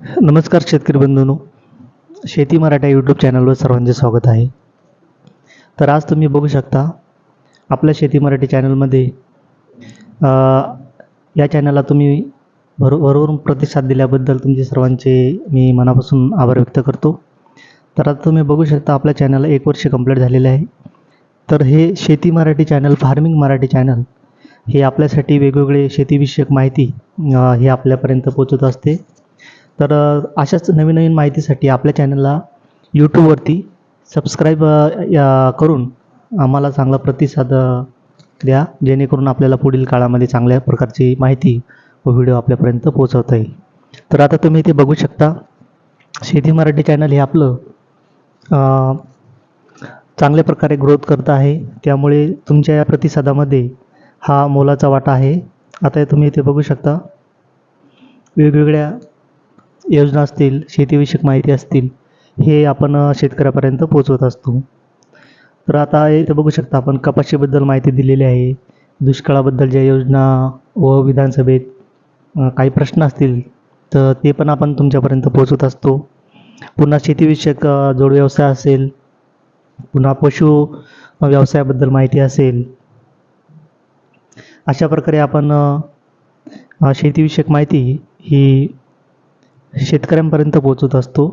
नमस्कार शेतकरी बंधूंनो. शेती मराठा यूट्यूब चॅनलवर सर्वांचे स्वागत आहे. तर आज तुम्ही बघू शकता आपल्या शेती मराठी चॅनलमध्ये या चॅनलला तुम्ही भर भरभरून प्रतिसाद दिल्याबद्दल तुमचे सर्वांचे मी मनापासून आभार व्यक्त करतो. तर आता तुम्ही बघू शकता आपल्या चॅनलला एक वर्ष कंप्लीट झालेले आहे. तर हे शेती Marathi channel farming Marathi channel हे आपल्यासाठी वेगवेगळे शेतीविषयक माहिती हे आपल्यापर्यंत पोचत असते. तर अशाच नवीन नवीन माहितीसाठी आपल्या चॅनलला यूट्यूबवरती सबस्क्राईब या करून आम्हाला चांगला प्रतिसाद द्या. जेणेकरून आपल्याला पुढील काळामध्ये चांगल्या प्रकारची माहिती व व्हिडिओ आपल्यापर्यंत पोहोचवता येईल. तर आता तुम्ही इथे बघू शकता शेती मराठी चॅनल हे आपलं चांगल्या प्रकारे ग्रोथ करत आहे. त्यामुळे तुमच्या या प्रतिसादामध्ये हा मोलाचा वाटा आहे. आता तुम्ही इथे बघू शकता वेगवेगळ्या योजना असतील शेतीविषयक माहिती असतील हे आपण शेतकऱ्यापर्यंत पोचवत असतो. तर आता इथे बघू शकता आपण कपाशीबद्दल माहिती दिलेली आहे. दुष्काळाबद्दल ज्या योजना व विधानसभेत काही प्रश्न असतील तर ते पण आपण तुमच्यापर्यंत पोचवत असतो. पुन्हा शेतीविषयक जोडव्यवसाय असेल पुन्हा पशु व्यवसायाबद्दल माहिती असेल अशा प्रकारे आपण शेतीविषयक माहिती ही शेतकऱ्यांपर्यंत पोचवत असतो.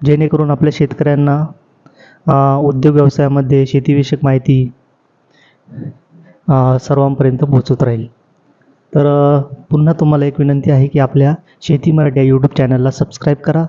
जेणेकरून आपल्या शेतकऱ्यांना उद्योग व्यवसायामध्ये शेतीविषयक माहिती सर्वांपर्यंत पोचत राहील. तर पुन्हा तुम्हाला एक विनंती आहे की आपल्या शेती मराठी या यूट्यूब चॅनलला सबस्क्राईब करा.